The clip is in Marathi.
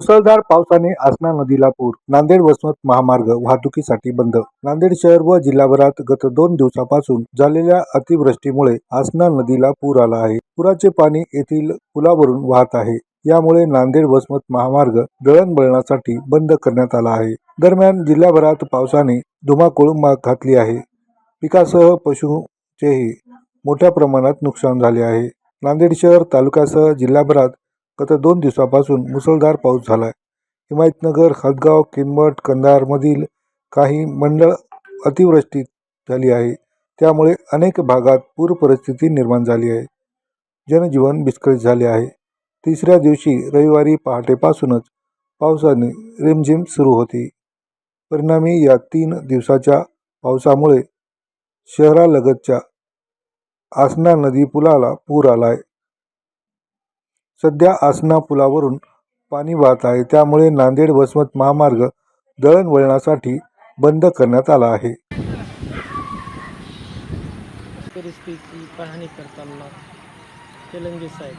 मुसळधार पावसाने आसना नदीला पूर नांदेड वसमत महामार्ग वाहतुकीसाठी बंद. नांदेड शहर व जिल्हाभरात गत दोन दिवसापासून झालेल्या अतिवृष्टीमुळे आसना नदीला पूर आला आहे. पुराचे पाणी येथील पुलावरून वाहत आहे. यामुळे नांदेड वसमत महामार्ग दळणवळणासाठी बंद करण्यात आला आहे. दरम्यान जिल्हाभरात पावसाने धुमाकूळ माग घातली आहे. पिकासह पशूचेही मोठ्या प्रमाणात नुकसान झाले आहे. नांदेड शहर तालुक्यासह जिल्हाभरात गत दोन दिवसापासून मुसळधार पाऊस झाला आहे हिमायतनगर हदगाव किनवट कंधारमधील काही मंडळ अतिवृष्टी झाली आहे. त्यामुळे अनेक भागात पूर परिस्थिती निर्माण झाली आहे. जनजीवन विस्कळीत झाले आहे. तिसऱ्या दिवशी रविवारी पहाटेपासूनच पावसाने रिमझिम सुरू होती. परिणामी या तीन दिवसाच्या पावसामुळे शहरालगतच्या आसना नदी पुलाला पूर आला आहे सध्या आसना पुलावरून पाणी वाहत आहे. त्यामुळे नांदेड वसमत महामार्ग दळणवळणासाठी बंद करण्यात आला आहे. परिस्थिती पाहणी करताना तेलंगे साहेब.